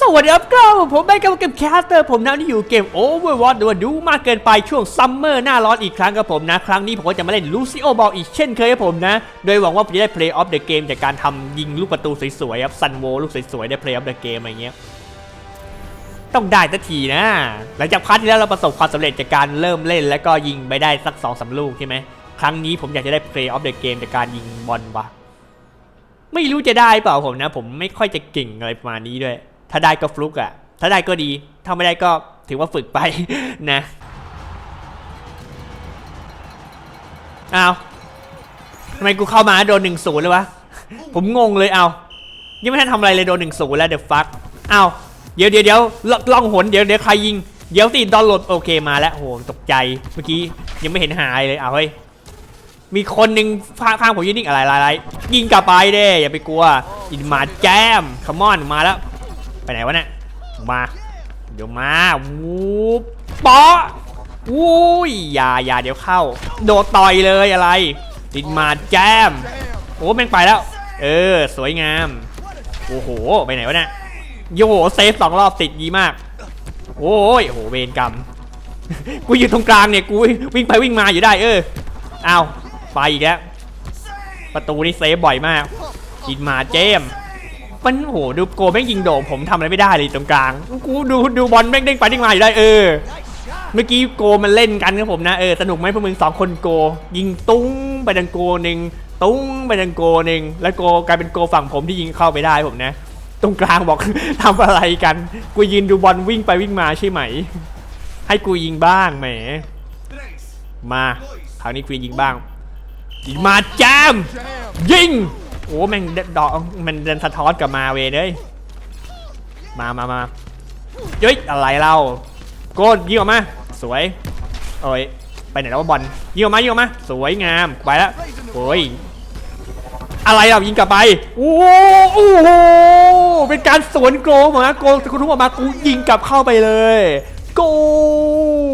สวัสดีครับก็ผมไปกับเกมแคสเตอร์ผมนะที่อยู่เกม Overwatch ดูว่าดูมากเกินไปช่วงซัมเมอร์หน้าร้อนอีกครั้งครับผมนะ ครั้งนี้ผมก็จะมาเล่นลูซิโอบอลอีกเช่นเคยครับผมนะ โดยหวังว่าผมจะได้ Play of the Game จากการทำยิงลูกประตูสวยๆครับซันโวลูกสวยๆได้ Play of the Game อะไรเงี้ยต้องได้สักทีนะ หลังจากพาร์ทที่แล้วเราประสบความสำเร็จจากการเริ่มเล่น แล้วก็ยิงไปได้สักสองสามลูกใช่ไหมครั้งนี้ผมอยากจะได้ Play of the Game จากการยิงบอลวะไม่รู้จะได้เปล่าผมนะ ผมไม่ค่อยจะเก่งอะไรประมาณนี้ด้วย ถ้าได้ก็ฟลุกอะถ้าได้ก็ดี ถ้าไม่ได้ก็ถือว่าฝึกไปนะอ้าวทำไมกูเข้ามาโดนหนึ่งศูนย์เลยวะ ผมงงเลยเอายังไม่ทันทำอะไรเลยโดนหนึ่งศูนย์แล้วเดี๋ยวฟักอ้าวเดี๋ยวเดี๋ยวเดี๋ยวล่องหนเดี๋ยวเดี๋ยวใครยิง เดี๋ยวตีดอนหลดโอเคมาแล้วโหตกใจเมื่อกี้ยังไม่เห็นหายเลยเอาเฮ้ยมีคนหนึ่งข้างข้างผมยืนนิ่งอะไรอะไรยิงกลับไปเด้อย่าไปกลัวอินมาแจมคัมอนมาแล้ว ไปไหนวะเนี่ยมา เดี๋ยวมาวูบปอวุ้ยอย่าอย่าเดี๋ยวเข้า โดดต่อยเลยอะไรอินมาแจม โอ้แม่งไปแล้ว เออ สวยงาม โอ้โห ไปไหนวะเนี่ยโยโหเซฟสองรอบติดดีมาก โอ้ยโอ้โหเวรกรรม กูอยู่ตรงกลางเนี่ย กูวิ่งไปวิ่งมาอยู่ได้เออเอาไปอีกแล้ว ประตูนี่เซฟบ่อยมาก กินมาเจม มันโหดูโกแม่งยิงโด่งผมทำอะไรไม่ได้เลยตรงกลางกูดูดูบอลแม่งเด้งไปเด้งมาอยู่ได้เออ เมื่อกี้โกมันเล่นกันครับผมนะเออสนุกไหมพวกมึงสองคนโก ยิงตุ้งไปดังโกหนึ่งตุ้งไปดังโกหนึ่งแล้วโกกลายเป็นโกฝั่งผมที่ยิงเข้าไปได้ผมนะ ตรงกลางบอกทำอะไรกัน กูยืนดูบอลวิ่งไปวิ่งมาใช่ไหม ให้กูยิงบ้างแหม มาคราวนี้กูยิงบ้างยิงมาแจมยิง โอ้แม่งเดดอกมันเดินสะท้อนกลับมาเวเลยมามามาเฮ้ยอะไรเราโกดยิงออกมา สวยโอ้ยไปไหนแล้วบอลยิงออกมายิงออกมาสวยงามไปแล้วโอ้ยอะไรเรายิงกลับไปโอ้โหโอ้โหเป็นการสวนโกลเหมือนโกลคุณทุกออกมากูยิงกลับเข้าไปเลย โก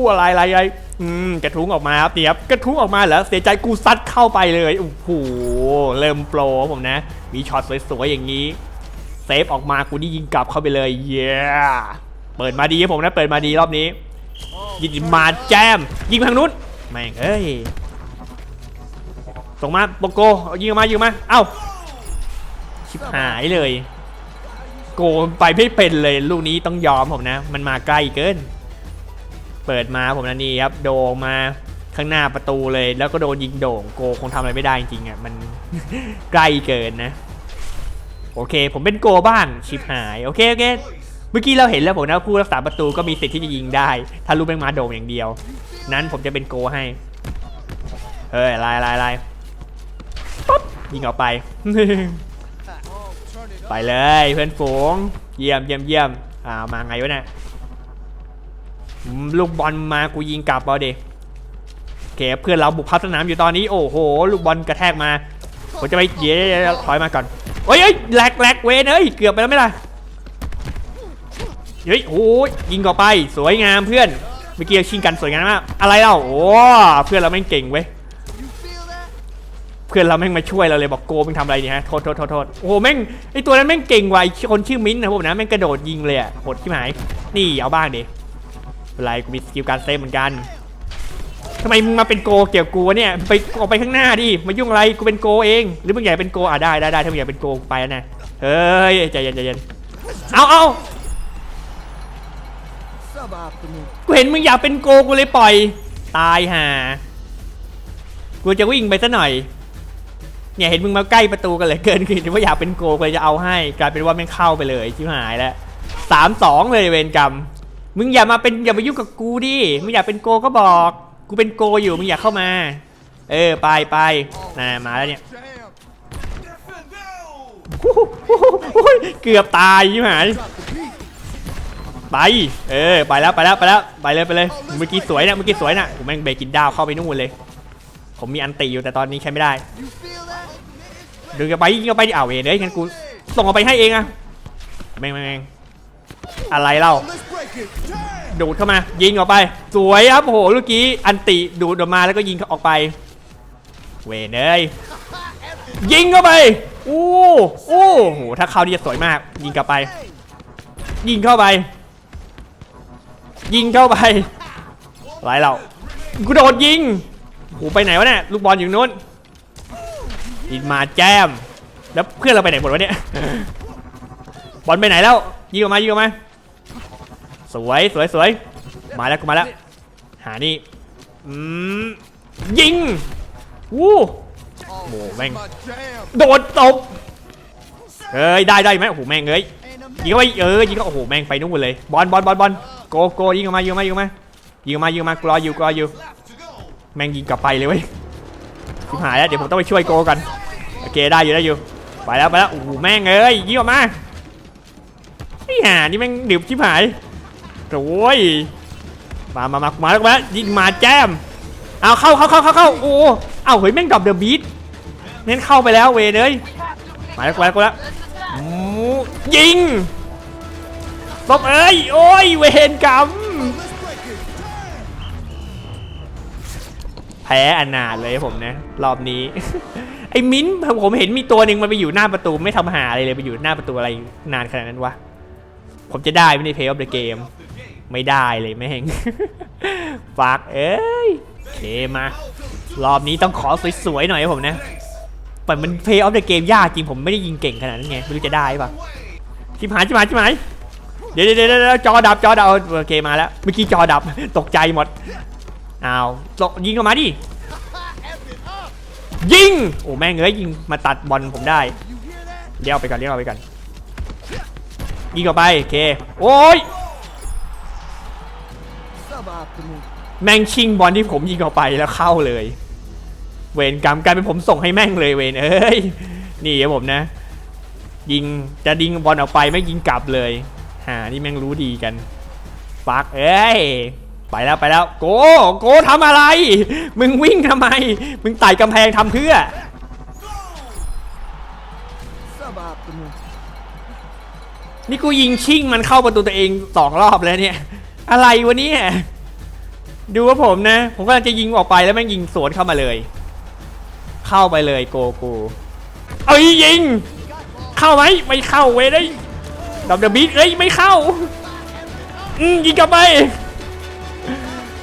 อะไรอะไรอะไร อืมกระทุ้งออกมาครับเนี่ยบกระทุ้งออกมาแล้วเสียใจกูซัดเข้าไปเลยโอ้โหเริ่มโปรผมนะ มีช็อตสวยๆอย่างนี้เซฟออกมากูนี่ยิงกลับเข้าไปเลยเย้เปิดมาดีครับผมนะ เปิดมาดีรอบนี้ ยิงมาแจม ยิงทางนู้นแม่งเอ้ยส่งมาโปโกยิงมายิงมาเอ้าชิบหายเลย โกไปไม่เป็นเลย ลูกนี้ต้องยอมผมนะ มันมาใกล้เกิน เปิดมาผมนะนี่ครับโด่งมาข้างหน้าประตูเลย แล้วก็โดนยิงโด่งโกคงทำอะไรไม่ได้จริงๆอะมันใกล้เกินนะ โอเค ผมเป็นโกบ้างชิบหายโอเคโอเคเมื่อกี้เราเห็นแล้วผมนะผู้รักษาประตูก็มีสิทธิ์ที่จะยิงได้ ถ้าลูกแม่งมาโด่งอย่างเดียว นั้นผมจะเป็นโกให้เฮ้ยลายลายลายปุ๊บยิงออกไป ไปเลยเพื่อนฝูง เยี่ยมเยี่ยมเยี่ยมอ่ามาไงวะเนี่ย ลูกบอลมากูยิงกลับเอาดิโอเคเพื่อนเราบุกพับสนามอยู่ตอนนี้โอ้โห ลูกบอลกระแทกมา ผมจะไปเย้ถอยมาก่อนโอ้ยเอ้ยแหลกแหลกเวนเอ้ยเกือบไปแล้วไม่ล่ะเฮ้ยโอ้ยยิงออไปสวยงามเพื่อนเมื่อกี้ชิงกันสวยงามมากอะไรเล่าโอ้เพื่อนเราแม่งเก่งเว้ยเพื่อนเราแม่งมาช่วยเราเลยบอกโกมึงทำอะไรเนี่ยฮะโทษโทษโทษโอ้โหแม่งไอตัวนั้นแม่งเก่งว่ะไอคนชื่อมิ้นท์นะผมนะแม่งกระโดดยิงเลยอะโหดที่หายนี่เอาบ้างดิ เป็นไรกูมีสกิลการเซฟเหมือนกันทำไมมึงมาเป็นโกเกี่ยวกูเนี่ยไปออกไปข้างหน้าดิมายุ่งอะไรกูเป็นโกเอง หรือมึงอยากเป็นโกอะได้ได้ได้ถ้ามึงอยากเป็นโกไปแล้วนะเฮ้ยใจเย็นใจเย็นเอาเอากูเห็นมึงอยากเป็นโกกูเลยปล่อย ตายห่ากูจะวิ่งไปซะหน่อยเนี่ยเห็นมึงมาใกล้ประตูกันเลยเกินคือว่าอยากเป็นโกกูเลยจะเอาให้ กลายเป็นว่าแม่เข้าไปเลยชิบหายแล้วสามสองเลยเวรกรรม มึงอย่ามาเป็นอย่ามายุ่งกับกูดิ มึงอยากเป็นโกก็บอก กูเป็นโกอยู่มึงอยากเข้ามา เออไปไปน่ะมาแล้วเนี่ยเกือบตายชิบหายไป เออไปแล้วไปแล้วไปแล้วไปเลยไปเลย เมื่อกี้สวยนะเมื่อกี้สวยนะผมแม่งเบรกินดาวเข้าไปนู่นเลย ผมมีอันตีอยู่แต่ตอนนี้ใช้ไม่ได้ดึงกันไปยิงกันไปดิเอาวเวนเอ้ยงั้นกูส่งออกไปให้เองอะแมงแม่งแม่งอะไรเล่า ดูดเข้ามา ยิงออกไป สวยครับโอ้โหเมื่อกี้อันติดูดออกมาแล้วก็ยิงออกไป เวนเอ้ยยิงเข้าไปโอ้โอ้โหถ้าเข้านี่จะสวยมาก ยิงกลับไป ยิงเข้าไป ยิงเข้าไปไรเรากูโดดยิงโหไปไหนวะเนี่ยลูกบอลอยู่นู้นยิงมาแจม แล้วเพื่อนเราไปไหนหมดวะเนี่ยบอลไปไหนแล้วยิงออกมายิงออกมา สวยสวยสวยมาแล้วกูมาแล้ว หานี่อืมยิงวู้ Oh, Ồ, this is man. my jam. โดดตบเอ้ยได้ได้ไหมโอ้โหแม่งเอ้ยยิงเข้าไปเออยิงเข้าโอ้โหแม่งไปนู่นหมเลยบอลบอลบอลบอลโกโกยิงออกมายิงออกมายิงออกมายิงออกมายิงออกมากรออยู่กรออยู่ แม่งยิงกลับไปเลยเว้ยชิบหายแล้วเดี๋ยวผมต้องไปช่วยโกกันโอเคได้อยู่ได้อยู่ไปแล้วไปแล้วโอ้โหแม่งเอ้ยยิงออกมาไอ้ห่านี่แม่งดิบชิบหาย โอ้ยมามามามาแล้วมายิงมาแจมเอาเข้าเข้าเข้าเข้าเข้าโอ้เอาเฮ้ยแม่งดรอปเดอะบีทเน้นเข้าไปแล้วเวเอ้ยมาแล้วมาแล้วมาแล้วยิงตบเอ้ยโอ้ยเวรกรรมแพ้อนาถเลยผมนะรอบนี้ ไอ้มิ้นผมเห็นมีตัวหนึ่งมันไปอยู่หน้าประตูไม่ทำหาอะไรเลยไปอยู่หน้าประตูอะไรนานขนาดนั้นวะผมจะได้ไม่ในเพย์ออฟเดอะเกม ไม่ได้เลยแม่งฝากเอ้ยโอเคมารอบนี้ต้องขอสวยๆหน่อยผมนะแต่มันเพย์ออฟเดอะเกมยากจริงผมไม่ได้ยิงเก่งขนาดนั้นไงไม่รู้จะได้ปะชิบหายชิบหายชิบหายเดี๋ยวเดี๋ยวเดี๋ยวเดจอดับจอดับโอเคมาแล้วเมื่อกี้จอดับตกใจหมดอ้าวตกยิงออกมาดิยิงโอ้แม่งเอ้ยยิงมาตัดบอลผมได้เลี้ยวไปก่อนเลี้ยวไปก่อนยิงออกไปโอเคโอ้ย แม่งชิงบอลที่ผมยิงออกไปแล้วเข้าเลย เวรกรรมกลายเป็นผมส่งให้แม่งเลยเวรเอ้ยนี่ครับผมนะ ยิงจะดิงบอลออกไปไม่ยิงกลับเลยหานี่แม่งรู้ดีกันฟักเอ้ยไปแล้วไปแล้วโกโกทำอะไร มึงวิ่งทำไม มึงไต่กำแพงทำเพื่อ Suboptimal. นี่กูยิงชิ่งมันเข้าประตูตัวเองสองรอบแล้วเนี่ย อะไรวะเนี่ย ดูว่าผมนะ ผมกำลังจะยิงออกไปแล้วแม่งยิงสวนเข้ามาเลย เข้าไปเลยโกกูเอ้ยยิง เข้าไหมไม่เข้าเว้ยได้ดับเดอะบีทเอ้ยไม่เข้าอืมยิงกลับไป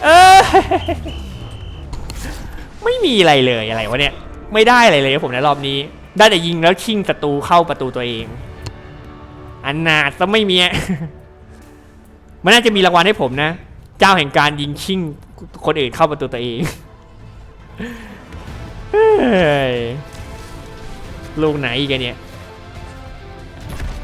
เออไม่มีอะไรเลยอะไรวะเนี่ย ไม่ได้อะไรเลยผมในรอบนี้ ได้แต่ยิงแล้วชิงศัตรูเข้าประตูตัวเอง อันนาดซะไม่มีมันน่าจะมีรางวัลให้ผมนะ เจ้าแห่งการยิงชิ่งคนอื่นเข้าประตูตัวเองเฮ้ลูกไหนกันเนี่ย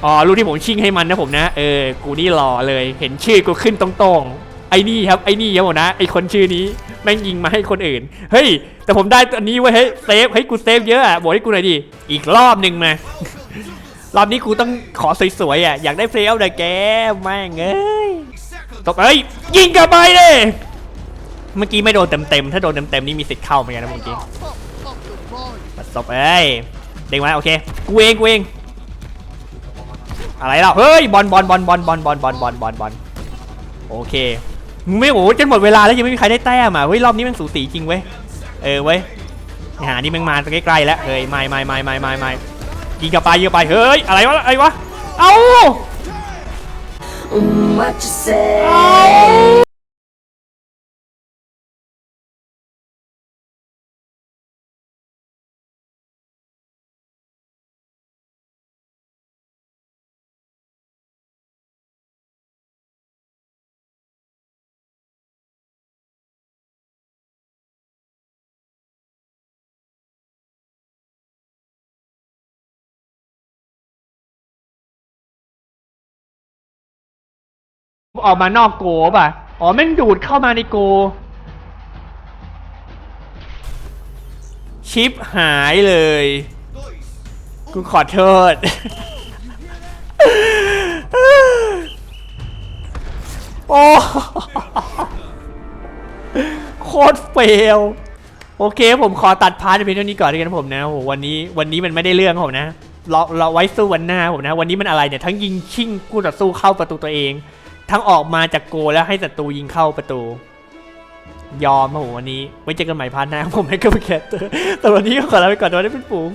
อ๋อลูกที่ผมชิ่งให้มันนะผมนะ เออ กูนี่หล่อเลย เห็นชื่อกูขึ้นตรงๆ ไอ้นี่ครับ ไอ้นี่ครับผมนะ ไอ้คนชื่อนี้แม่งยิงมาให้คนอื่น เฮ้ย แต่ผมได้ตัวนี้ไว้เฮ้ย เซฟ เฮ้ย กูเซฟเยอะอะ บอกให้กูหน่อยดิ อีกรอบหนึ่งมารอบนี้กูต้องขอสวยๆอะ อยากได้เพลย์เอาแต่แกแม่งเอ้ ตบเอ้ยยิงกลับไปเลยเมื่อกี้ไม่โดนเต็มๆถ้าโดนเต็มๆนี่มีสิทธิ์เข้าเหมือนกันนะเมื่อกี้ Pump, pump the volume. ปัดตบเอ้ยเด้งมาโอเคกูเองกูเองอะไรล่ะเฮ้ยบอลบอลบอลบอลบอลบอลบอลบอลบอลบอลโอเคมึงไม่โอ้โหจนหมดเวลาแล้วยังไม่มีใครได้แต้มอะเฮ้ยรอบนี้มันสูสีจริงเว้ยเออเว้ยหานี่มันมาใกล้ๆแล้วเฮ้ยไม่ไม่ไม่ไม่ไม่ไม่ยิงกลับไปยิงกลับไปเฮ้ยอะไรวะอะไรวะเอ้า Mm, what you say? ออกมานอกโกป่ะ อ๋อแม่งดูดเข้ามาในโก ชิปหายเลย กูขอโทษ โอ้โคตรเฟล โอเคผมขอตัดพาร์ทเพียงเท่านี้ก่อนด้วยกันนะผมนะโอ้โหวันนี้วันนี้มันไม่ได้เรื่องผมนะเราเราไว้สู้วันหน้าผมนะ วันนี้มันอะไรเนี่ยทั้งยิงชิ่งคู่ต่อสู้เข้าประตูตัวเอง ทั้งออกมาจากโกแล้วให้ศัตรูยิงเข้าประตู ยอมมาผมวันนี้ ไว้เจอกันใหม่พาร์ทหน้าผมให้กับแคทเตอร์แต่วันนี้ก็ขอลาไปก่อนนะได้เป็นฝูง